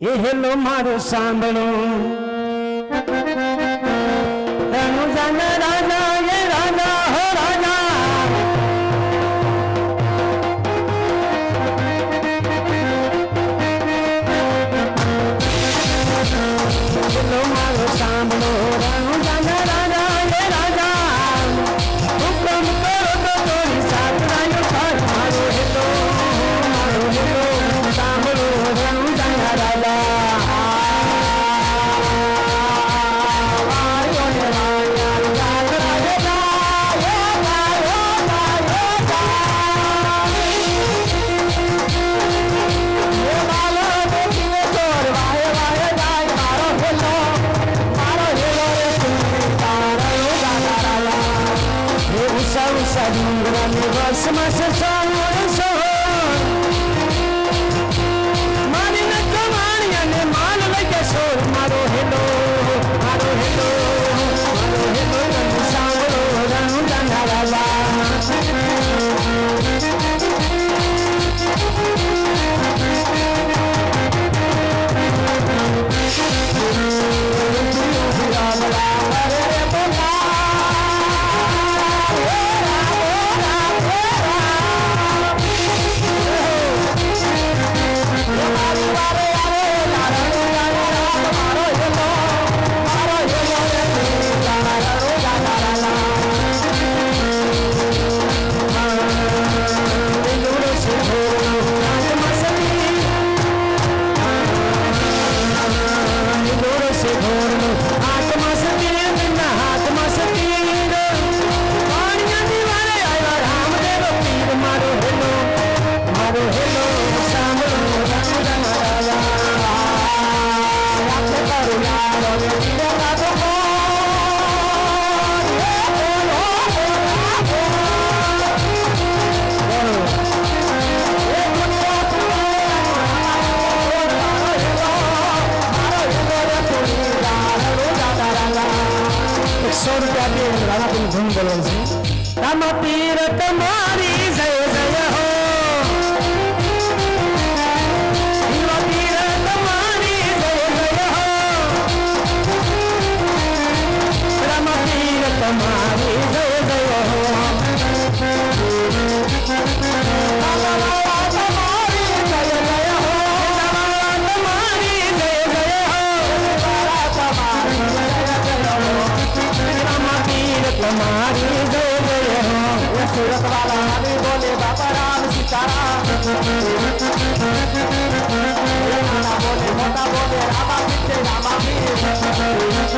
એ hello મારું સાંભળો. विषारी इंद्राने बस मस सावर सहो తమ తీరత મારી ગયો સુરત વાળા બોલે બાબા રામ સીતારામ. બોલે, મોટા બોલે, રામા મીઠે રામા મીઠ